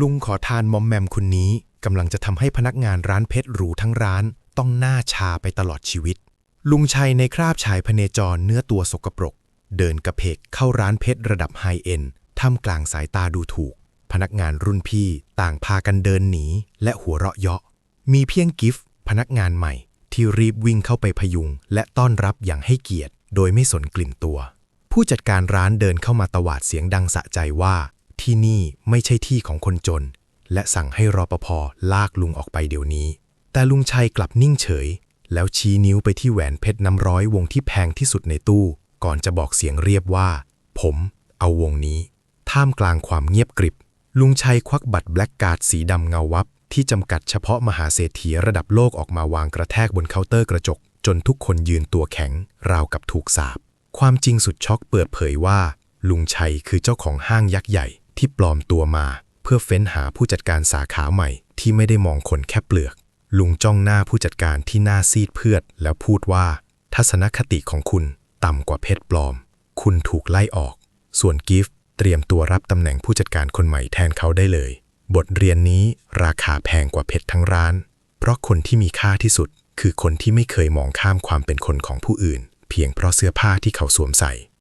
ลุงขอทานมอมแมมคนนี้กำลังจะทำให้พนักงานร้านเพชรหรูทั้งร้านต้องหน้าชาไปตลอดชีวิต ลุงชัยในคราบชายพเนจรเนื้อตัวสกปรก เดินกระเพกเข้าร้านเพชรระดับไฮเอ็นท่ามกลางสายตาดูถูก พนักงานรุ่นพี่ต่างพากันเดินหนี และหัวเราะเยาะ มีเพียงกิฟพนักงานใหม่ ที่รีบวิ่งเข้าไปพยุง และต้อนรับอย่างให้เกียรติ โดยไม่สนกลิ่นตัว ผู้จัดการร้านเดินเข้ามาตวาดเสียงดังสะใจว่า ที่นี่ไม่ใช่ที่ของคนจน และสั่งให้รอปภลากลุงออกไปเดี๋ยวนี้ แต่ลุงชัยกลับนิ่งเฉย แล้วชี้นิ้วไปที่แหวนเพชรน้ำร้อยวงที่แพงที่สุดในตู้ ก่อนจะบอกเสียงเรียบว่า ผมเอาวงนี้ ท่ามกลางความเงียบกริบ ลุงชัยควักบัตรแบล็กการ์ดสีดำเงาวับ ที่จำกัดเฉพาะมหาเศรษฐีระดับโลกออกมาวางกระแทกบนเคาน์เตอร์กระจก จนทุกคนยืนตัวแข็ง ราวกับถูกสาปความจริงสุดช็อกเปิดเผยว่า ลุงชัยคือเจ้าของห้างยักษ์ใหญ่ ที่ปลอมตัวมา เพื่อเฟ้นหาผู้จัดการสาขาใหม่ ที่ไม่ได้มองคนแค่เปลือก ลุงจ้องหน้าผู้จัดการที่หน้าซีดเพือด แล้วพูดว่า ทัศนคติของคุณต่ำกว่าเพชรปลอม คุณถูกไล่ออก ส่วนกิฟต์เตรียมตัวรับตำแหน่งผู้จัดการคนใหม่แทนเขาได้เลย บทเรียนนี้ราคาแพงกว่าเพชรทั้งร้าน เพราะคนที่มีค่าที่สุด คือคนที่ไม่เคยมองข้ามความเป็นคนของผู้อื่น เพียงเพราะเสื้อผ้าที่เขาสวมใส่